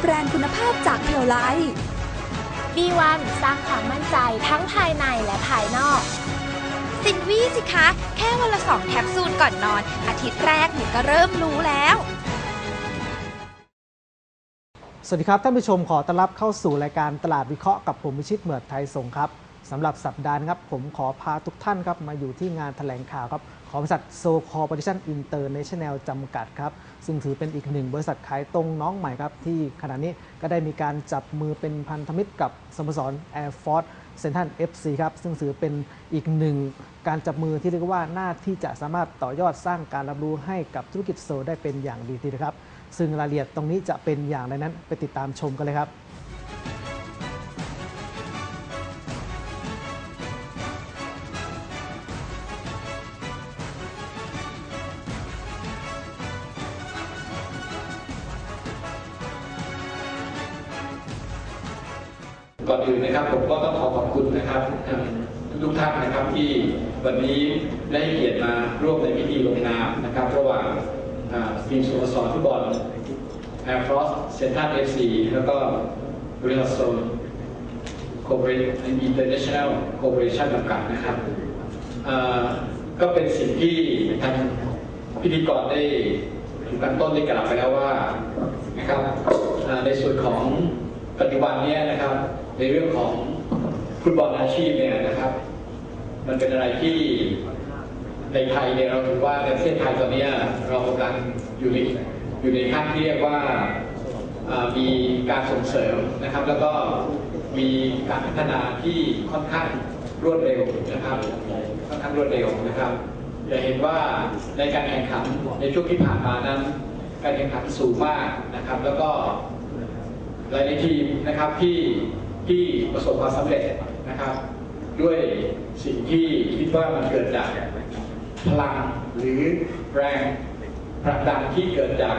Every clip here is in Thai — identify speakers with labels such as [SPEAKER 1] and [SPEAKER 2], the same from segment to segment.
[SPEAKER 1] แบรนด์คุณภาพจากเพียวไล
[SPEAKER 2] B1 สร้างความมั่นใจทั้งภายในและภายนอก
[SPEAKER 3] สินวี่สิคะ แค่วันละสองแคปซูลก่อนนอน อาทิตย์แรกหนูก็เริ่มรู้แล้ว
[SPEAKER 4] สวัสดีครับท่านผู้ชมขอต้อนรับเข้าสู่รายการตลาดวิเคราะห์กับผมวิชิตเหมือดไทยสงครับสำหรับสัปดาห์นี้ครับผมขอพาทุกท่านครับมาอยู่ที่งานแถลงข่าวครับ ของบริษัทโซคอร์ปอร์ชั่นอินเตอร์เนชั่นแนลจำกัดครับ ซึ่งถือเป็นอีกหนึ่งบริษัทขายตรงน้องใหม่ครับ ที่ขณะนี้ก็ได้มีการจับมือเป็นพันธมิตรกับสโมสร Air Force เซนทัน FC ครับ ซึ่งถือเป็นอีกหนึ่งการจับมือที่เรียกว่าหน่าที่จะสามารถต่อยอดสร้างการรับรู้ให้กับธุรกิจโซได้เป็นอย่างดีทีเดียวครับ ซึ่งรายละเอียดตรงนี้จะเป็นอย่างไรนั้นไปติดตามชมกันเลยครับา
[SPEAKER 5] งทุกท่านนะครับที่วันนี้ได้เกียรติมาร่วมในพิธีลงนามนะครับ ระหว่างอ่าทีมสโมสรฟุตบอล Air Force Central FC แล้วก็บริษัทโซน Corporate International Corporation จำกัดนะครับก็เป็นสิ่งที่ทางพิธีกรได้ถึงกันต้นได้กล่าวไปแล้วว่านะครับในส่วนของปัจจุบันเนี้นะครับในเรื่องของ ฟุตบอลอาชีพเนี่ยนะครับ มันเป็นอะไรที่ในไทยเนี่ยเราถือว่าในประเทศไทยตอนนี้เรากำลังอยู่ในอยู่ในขั้นที่เรียกว่ามีการส่งเสริมนะครับ แล้วก็มีการพัฒนาที่ค่อนข้างรวดเร็วนะครับค่อนข้างรวดเร็วนะครับจะเห็นว่าในการแข่งขันในช่วงที่ผ่านมานั้น การแข่งขันสูงมากนะครับ แล้วก็หลายๆทีมนะครับที่ที่ประสบความสำเร็จ นะครับ ด้วยสิ่งที่คิดว่ามันเกิดจากพลังหรือแรงผลักดันที่เกิดจาก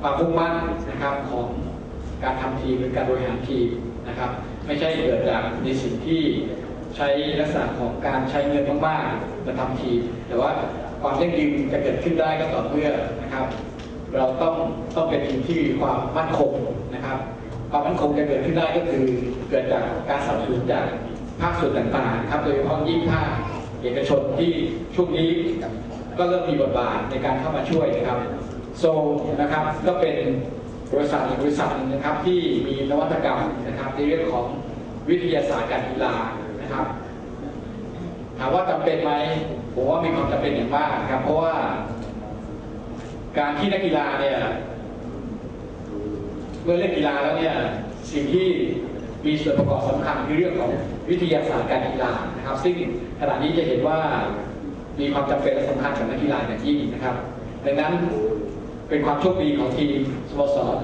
[SPEAKER 5] ความมุ่งมั่นนะครับของการทำทีมหรือการบริหารทีมนะครับ ไม่ใช่เกิดจากในสิ่งที่ใช้ลักษณะของการใช้เงินมากๆมาทำทีม แต่ว่าความยั่งยืนจะเกิดขึ้นได้ก็ต่อเมื่อนะครับ เราต้องต้องเป็นทีมที่มีความมั่นคงนะครับ ความมั่นคงจะเกิดขึ้นได้ก็คือเกิดจากการสนับสนุนจากภาคส่วนต่างๆครับโดยเฉพาะยิ่งภาคเอกชนที่ช่วงนี้ก็เริ่มมีบทบาทในการเข้ามาช่วยนะครับโซนะครับก็เป็นบริษัทบริษัทนะครับที่มีนวัตกรรมนะครับในเรื่องของวิทยาศาสตร์การกีฬานะครับ ถามว่าจำเป็นไหมผมว่ามีความจำเป็นอย่างมากครับ เพราะว่า การที่นักกีฬาเนี่ย เมื่อเล่นกีฬาแล้วเนี่ยสิ่งที่มีส่วนประกอบสำคัญคือเรื่องของวิทยาศาสตร์การกีฬานะครับ ซึ่งขณะนี้จะเห็นว่ามีความจำเป็นและสำคัญกับนักกีฬาอย่างยิ่งนะครับ ดังนั้นเป็นความโชคดีของทีมสโมสร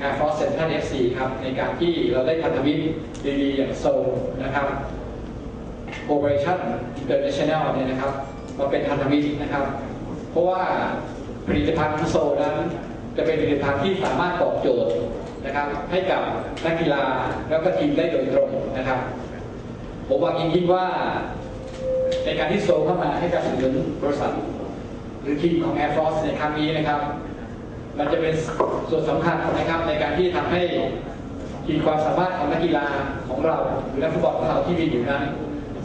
[SPEAKER 5] Air Force Central FC ครับในการที่เราได้พันธมิตรดีๆอย่างโซลนะครับ Operation International เนี่ยนะครับมาเป็นพันธมิตรนะครับ เพราะว่าผลิตภัณฑ์โซลนั้นจะเป็นผลิตภัณฑ์ที่สามารถตอบโจทย์ นะครับให้กับนักกีฬาแล้วก็ทีมได้โดยตรงนะครับผมหวังยิ่งๆว่าในการที่โซเข้ามาให้การสนับสนุนบริษัท หรือทีมของ Air Force ในครั้งนี้นะครับ มันจะเป็นส่วนสำคัญนะครับในการที่ทำให้ขีดความสามารถของนักกีฬาของเราหรือนักฟุตบอลของเราที่มีอยู่นั้น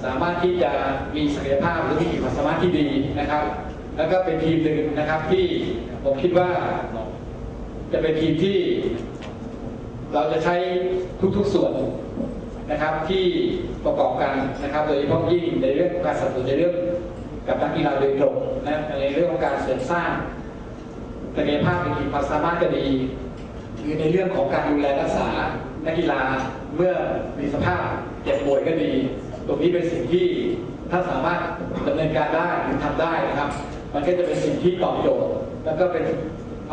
[SPEAKER 5] สามารถที่จะมีศักยภาพหรือมีขีดความสามารถที่ดีนะครับ แล้วก็เป็นทีมหนึ่งนะครับที่ผมคิดว่าจะเป็นทีมที่ เราจะใช้ทุกๆส่วนนะครับที่ประกอบกันนะครับ โดยเฉพาะยิ่งในเรื่องของการสนับสนุนในเรื่องกับนักกีฬาโดยตรงนะในเรื่องของการเสริมสร้างศักยภาพในขีดความสามารถก็ดีหรือในเรื่องของการดูแลรักษานักกีฬาเมื่อมีสภาพเจ็บป่วยก็ดี ตรงนี้เป็นสิ่งที่ถ้าสามารถดำเนินการได้หรือทำได้นะครับ มันก็จะเป็นสิ่งที่ตอบโจทย์ แล้วก็เป็น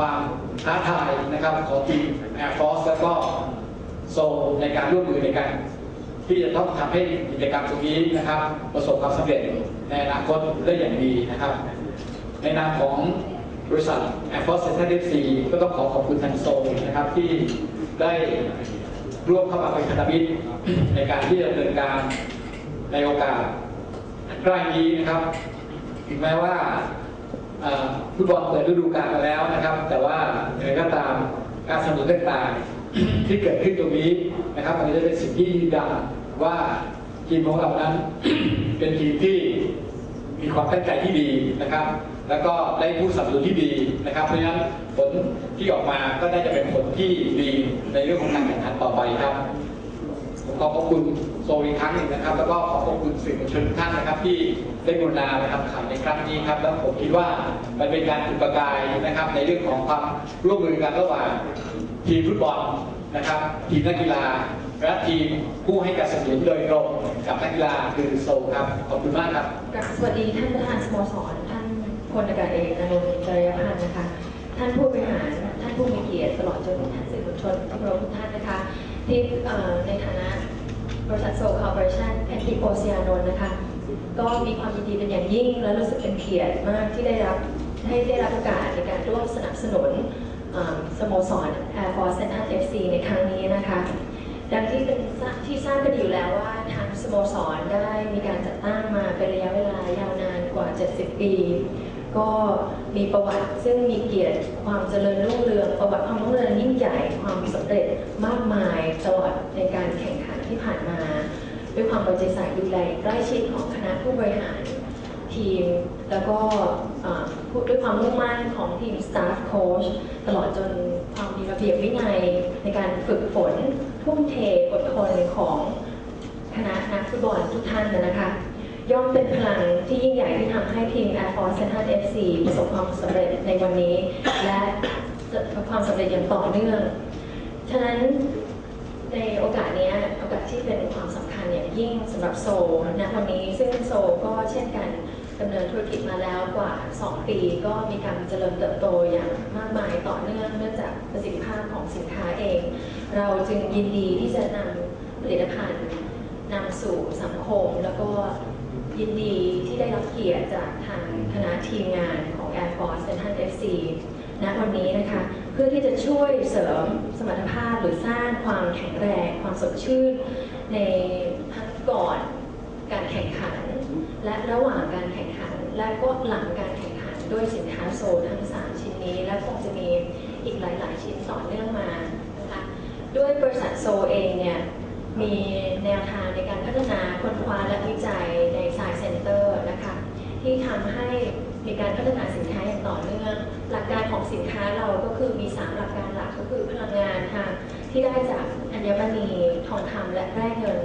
[SPEAKER 5] ความท้าทายนะครับของทีม Air Force แล้วก็โซในการร่วมมือในการที่จะต้องทำให้กิจกรรมตรงนี้นะครับ ประสบความสำเร็จในอนาคตได้อย่างดีนะครับ ในนามของบริษัท Air Force Center FC ก็ต้องขอขอบคุณทางโซนะครับที่ได้ร่วมเข้ามาเป็นพันธมิตรในการที่จะดำเนินการในโอกาสใกล้นี้นะครับ ถึงแม้ว่า ฟุตบอลเปิดฤดูกาลมาแล้วนะครับ แต่ว่าอย่างไรก็ตามการสนุนต่างๆที่เกิดขึ้นตรงนี้นะครับอันนี้จะเป็นสิ่งที่ยืนยันว่าทีมของเรานั้นเป็นทีมที่มีความตั้งใจที่ดีนะครับ แล้วก็ได้ผู้สนับสนุนที่ดีนะครับ เพราะฉะนั้นผลที่ออกมาก็น่าจะเป็นผลที่ดีในเรื่องของการแข่งขันต่อไปครับ ขอขอบคุณโซอีกครั้งหนึ่งนะครับ แล้วก็ขอขอบคุณสื่อมวลชนทุกท่านนะครับ ที่ได้กรุณานะครับข่าวในครั้งนี้ครับ แล้วผมคิดว่ามันเป็นการจุดประกายนะครับ ในเรื่องของความร่วมมือกันระหว่างทีมฟุตบอลนะครับ ทีมนักกีฬาและทีมผู้ให้การสนับสนุนโดยตรงกับนักกีฬาคือโซครับขอบคุณมากครับ
[SPEAKER 6] กราบสวัสดีท่านประธานสโมสรท่านพลอากาศเอกนรงจริยพันธ์นะคะ ท่านผู้บริหารท่านผู้มีเกียรติตลอดจนท่านสื่อมวลชนทุกทุกท่านนะคะ ที่ในฐานะบริษัทโซลคอร์ปอเรชั่นแอนติโอเซียนนนะคะ ก็มีความยินดีเป็นอย่างยิ่ง และรู้สึกเป็นเกียรติมากที่ได้รับให้ได้รับโอกาสในการร่วมสนับสนุนสโมสร Air Force Central FC ในครั้งนี้นะคะ ดังที่เป็นที่ทราบกันอยู่แล้วว่าทางสโมสรได้มีการจัดตั้งมาเป็นระยะเวลายาวนานกว่า 70 ปี ก็มีประวัติซึ่งมีเกียรติความเจริญรุ่งเรืองประวัติความรุ่งเรืองยิ่งใหญ่ความสำเร็จมากมายตลอดในการแข่งขันที่ผ่านมา ด้วยความเอาใจใส่ดูแลใกล้ชิดของคณะผู้บริหารทีม แล้วก็ด้วยความมุ่งมั่นของทีม staff coach ตลอดจนความมีระเบียบวินัยในการฝึกฝนทุ่มเทอดทนของคณะนักฟุตบอลทุกท่านนะคะ ย่อมเป็นพลังที่ยิ่งใหญ่ที่ทำให้ทีม Air Force Central FC ประสบความสำเร็จในวันนี้ และประสบความสำเร็จอย่างต่อเนื่อง ฉะนั้นในโอกาสนี้โอกาสที่เป็นความสำคัญอย่างยิ่งสำหรับโซลณวันนี้ซึ่งโซก็เช่นกันดำเนินธุรกิจมาแล้วกว่า 2 ปี ก็มีการเจริญเติบโตอย่างมากมายต่อเนื่องเนื่องจากประสิทธิภาพของสินค้าเอง เราจึงยินดีที่จะนำผลิตภัณฑ์นำสู่สังคมแล้วก็ ยินดีที่ได้รับเกียรติจากทางคณะทีมงานของ Air Force Central FC ณวันนี้นะคะ เพื่อที่จะช่วยเสริมสมรรถภาพหรือสร้างความแข็งแรงความสดชื่น ในทั้งก่อนการแข่งขัน และระหว่างการแข่งขัน และก็หลังการแข่งขันด้วยสินค้าโซทั้ง 3 ชิ้นนี้ และคงจะมีอีกหลาย ๆ ชิ้นต่อเนื่องมานะคะด้วยบริษัทโซเองเนี่ย มีแนวทางในการพัฒนาค้นคว้าและวิจัยใน Science Center นะคะที่ทำให้มีการพัฒนาสินค้าอย่างต่อเนื่อง หลักการของสินค้าเราก็คือมี 3 หลักการหลักก็คือพลังงานทางที่ได้จากอัญมณีทองคำและแร่เงิน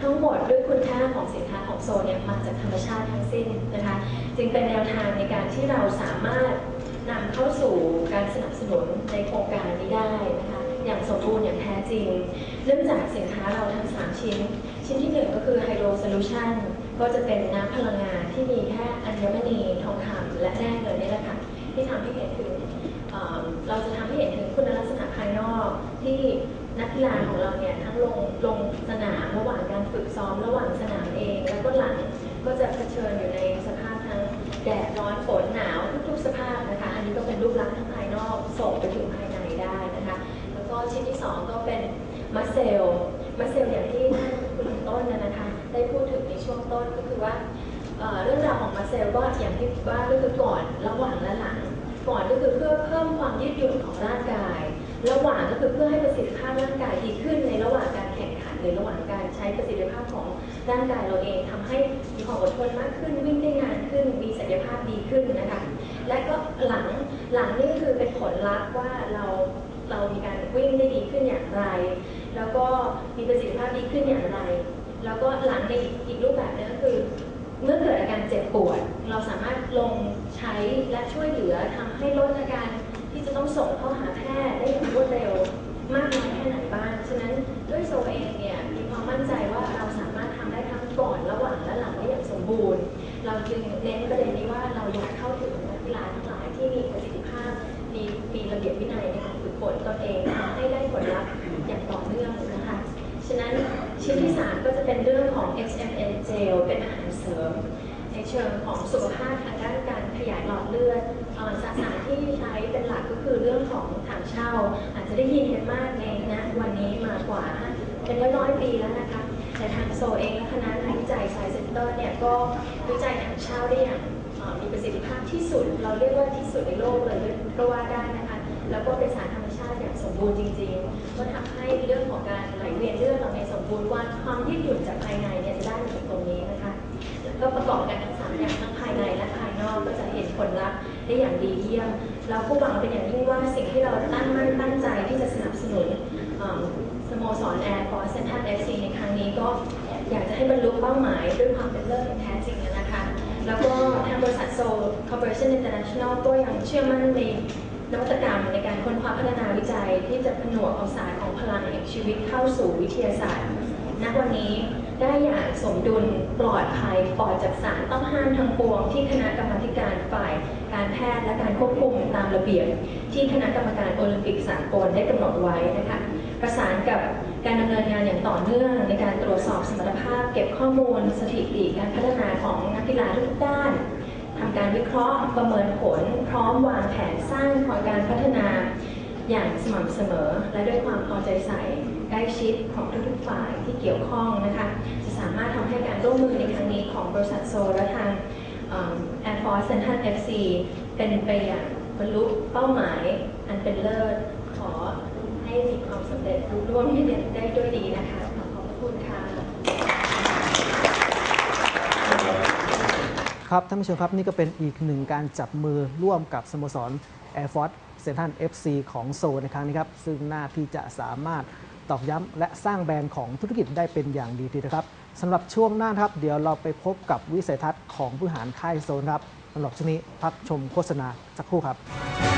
[SPEAKER 6] ทั้งหมดด้วยคุณค่าของสินค้าของโซนเนี่ยมาจากธรรมชาติทั้งสิ้นนะคะ จึงเป็นแนวทางในการที่เราสามารถนำเข้าสู่การสนับสนุนในโครงการนี้ได้นะคะ อย่างสมบูรณ์อย่างแท้จริงเนื่องจากสินค้าเราทั้ง 3 ชิ้น ชิ้นที่ 1 ก็คือไฮโดรโซลูชันก็จะเป็นน้ำพลังงานที่มีแค่อัญมณีทองคำและแร่เงินนี่แหละค่ะที่ทำให้เห็นถึงเอ่อเราจะทำให้เห็นถึงคุณลักษณะภายนอกที่นักกีฬาของเราเนี่ยทั้งลงลงสนามระหว่างการฝึกซ้อมระหว่างสนามเอง แล้วก็หลังก็จะเผชิญอยู่ในสภาพทั้งแดดร้อนฝนหนาวทุกๆสภาพนะคะ อันนี้ก็เป็นรูปลักษณ์ทั้งภายนอกส่งไปถึงภายในได้นะคะ แล้วก็ชิ้นที่ 2 ก็เป็นมัสเซล มัสเซลอย่างที่ท่านคุณต้นนะนะคะ ได้พูดถึงใน ช่วงต้นก็คือว่าเรื่องราวของมัสเซลก็อย่างที่ว่าก็คือก่อนระหว่างและหลัง ก่อนก็คือเพื่อเพิ่มความยืดหยุ่นของร่างกาย ระหว่างก็คือเพื่อให้ประสิทธิภาพร่างกายดีขึ้นในระหว่างการแข่งขันหรือระหว่างการใช้ประสิทธิภาพของร่างกายเราเองทำให้มีความอดทนมากขึ้นวิ่งได้นานขึ้น มีศักยภาพดีขึ้นนะคะและก็หลังหลังนี่ก็คือเป็นผลลัพธ์ว่าเราเรามีการวิ่งได้ดีขึ้นอย่างไร แล้วก็มีประสิทธิภาพดีขึ้นอย่างไร แล้วก็หลังในอีกอีกรูปแบบหนึงก็คือ เมื่อเกิดอาการเจ็บปวด เราสามารถลงใช้และช่วยเหลือทำให้ลดอาการที่จะต้องส่งเข้าหาแพทย์ได้อย่างรวดเร็วมากน้อยแค่ไหนบ้างฉะนั้นด้วยโซเองเนี่ยมีความมั่นใจว่าเราสามารถทำได้ทั้งก่อนระหว่างและหลังได้อย่างสมบูรณ์ เราจึงเน้นประเด็นนี้ว่าเราอยากเข้าถึงนักกีฬาทั้งหลายที่มีประสิทธิภาพมีมีระเบียบวินัยในการฝึกฝนตนเองให้ได้ผลลัพธ์อย่างต่อเนื่องนะคะ ฉะนั้นชิ้นที่ 3 ก็จะเป็นเรื่องของ XMN Gel เป็นอาหารเสริมในเชิงของสุขภาพทางด้านการขยายหลอดเลือดสารที่ใช้เป็นหลักก็คือเรื่องของถังเช่า อาจจะได้ยินกันมากในณวันนี้มากว่าเป็นร้อยปีแล้วนะคะแต่ทางโซเองและคณะวิจัยไซเซนเตอร์เนี่ยก็วิจัยถังเช่าได้อย่างมีประสิทธิภาพที่สุด เราเรียกว่าที่สุดในโลกเลยก็ว่าได้นะคะ แล้วก็เป็นสาร สมบูรณ์จริงๆก็ทำให้เรื่องของการไหลเวียนเลือดเราในสมบูรณ์ว่าความยืดหยุ่นจากภายในเนี่ยจะได้มาจากตรงนี้นะคะแล้วก็ประกอบกันทั้งสามอย่างทั้งภายในและภายนอกก็จะเห็นผลลัพธ์ได้อย่างดีเยี่ยม เราก็หวังเป็นอย่างยิ่งว่าสิ่งที่เราตั้งมั่นตั้งใจที่จะสนับสนุนเอิ่มสโมสรแอร์ฟอร์เซนทันเอฟซีในครั้งนี้ก็อยากจะให้บรรลุเป้าหมายด้วยความเป็นเลิศอย่างแท้จริงนะคะ แล้วก็ทางบริษัทโซลคอร์ปอเรชั่นอินเตอร์เนชั่นแนลก็ยังเชื่อมั่นใน นวัตกรรมในการค้นคว้าพัฒนาวิจัย ที่จะผนวกเอาสารของพลังแห่งชีวิตเข้าสู่วิทยาศาสตร์ณวันนี้ได้อย่างสมดุลปลอดภัยปลอดจากสารต้องห้ามทั้งปวง ที่คณะกรรมการฝ่ายการแพทย์และการควบคุมตามระเบียบ ที่คณะกรรมการโอลิมปิกสากลได้กำหนดไว้นะคะประสานกับการดำเนินงานอย่างต่อเนื่อง ในการตรวจสอบสมรรถภาพ เก็บข้อมูล สถิติการพัฒนาของนักกีฬาทุกด้าน ทำการวิเคราะห์ประเมินผล พร้อมวางแผนสร้างพอยการพัฒนาอย่างสม่ำเสมอ และด้วยความเอาใจใส่ใกล้ชิดของทุกๆฝ่ายที่เกี่ยวข้องนะคะจะสามารถทำให้การร่วมมือในครั้งนี้ของบริษัทโซและทางเอ่อ Air Force Central FC เป็นไปอย่างบรรลุเป้าหมายอันเป็นเลิศขอให้มีความสำเร็จรุ่ร่วมได้ด้วยดีนะคะขอบคุณค่ะ
[SPEAKER 4] ครับท่านผู้ชมครับนี่ก็เป็นอีกหนึ่งการจับมือร่วมกับสโมสร Air Force เซนทัน FC ของโซในครั้งนี้ครับซึ่งน่าที่จะสามารถตอกย้ำและสร้างแบรนด์ของธุรกิจได้เป็นอย่างดีทีเดียวครับสำหรับช่วงหน้าครับ เดี๋ยวเราไปพบกับวิสัยทัศน์ของผู้หารค่ายโซนครับสำหรับช่วงนี้พักชมโฆษณาสักครู่ครับ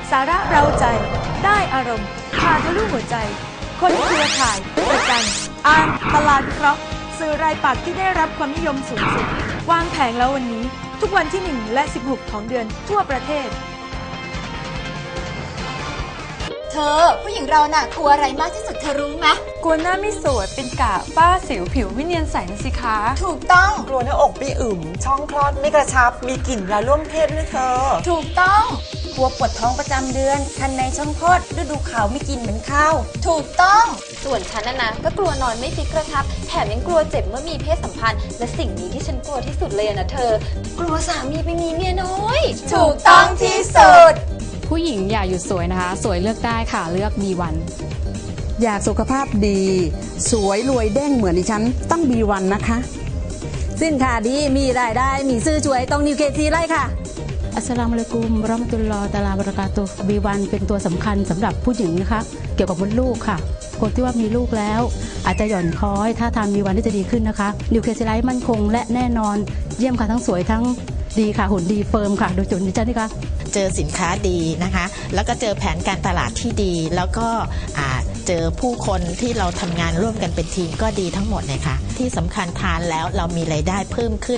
[SPEAKER 1] สาระเราใจ ได้อารมณ์พาทะลุหัวใจ คนเครือข่ายประกันอ่านตลาดวิเคราะห์สื่อรายปักษ์ที่ได้รับความนิยมสูงสุด วางแผงแล้ววันนี้ ทุกวันที่ 1 และ 16 ของเดือนทั่วประเทศ
[SPEAKER 7] เธอ ผู้หญิงเราน่ะกลัวอะไรมากที่สุดเธอรู้ไหม
[SPEAKER 1] กลัวหน้าไม่สวยเป็นกะฝ้าสิวผิวไม่เนียนใสนะสิคะ
[SPEAKER 7] ถูกต้อง
[SPEAKER 8] กลัวหน้าอกไม่อึมช่องคลอดไม่กระชับ มีกลิ่นเวลาร่วมเพศนะเธอ
[SPEAKER 7] ถูกต้อง
[SPEAKER 8] กลัวปวดท้องประจำเดือน คันในช่องคลอดฤดูขาวไม่กินเหมือนข้าว
[SPEAKER 7] ถูกต้อง
[SPEAKER 9] ส่วนฉันนะนะก็กลัวนอนไม่ฟิกกระชับ แถมยังกลัวเจ็บเมื่อมีเพศสัมพันธ์ และสิ่งนี้ที่ฉันกลัวที่สุดเลยอะนะเธอ กลัวสามีไปมีเมียน้อย
[SPEAKER 7] ถูกต้องที่สุด
[SPEAKER 10] ผู้หญิงอย่าหยุดสวยนะคะ สวยเลือกได้ค่ะเลือกมีวัน
[SPEAKER 11] อยากสุขภาพดี สวยรวยเด้งเหมือนดิฉันต้องบีวันนะคะ สินค้าดีมีรายได้มีซื้อช่วยต้องนิวเคซีไล่ค่ะ
[SPEAKER 10] อัสลามุอะลัยกุมรามตุลลอตาลาบรากาตุฮ์บีวันเป็นตัวสำคัญสำหรับผู้หญิงนะคะ เกี่ยวกับมดลูกค่ะ คนที่ว่ามีลูกแล้ว อาจจะหย่อนคล้อยถ้าทางมีวันที่จะดีขึ้นนะคะนิวเคลียไลท์มั่นคงและแน่นอนเยี่ยมค่ะทั้งสวยทั้งดีค่ะหุ่นดีเฟิร์มค่ะโดยจุดดิฉันนี่ค่ะ
[SPEAKER 12] เจอสินค้าดีนะคะ แล้วก็เจอแผนการตลาดที่ดี แล้วก็เจอผู้คนที่เราทำงานร่วมกันเป็นทีมก็ดีทั้งหมดเลยค่ะ ที่สำคัญทานแล้วเรามีรายได้เพิ่มขึ้น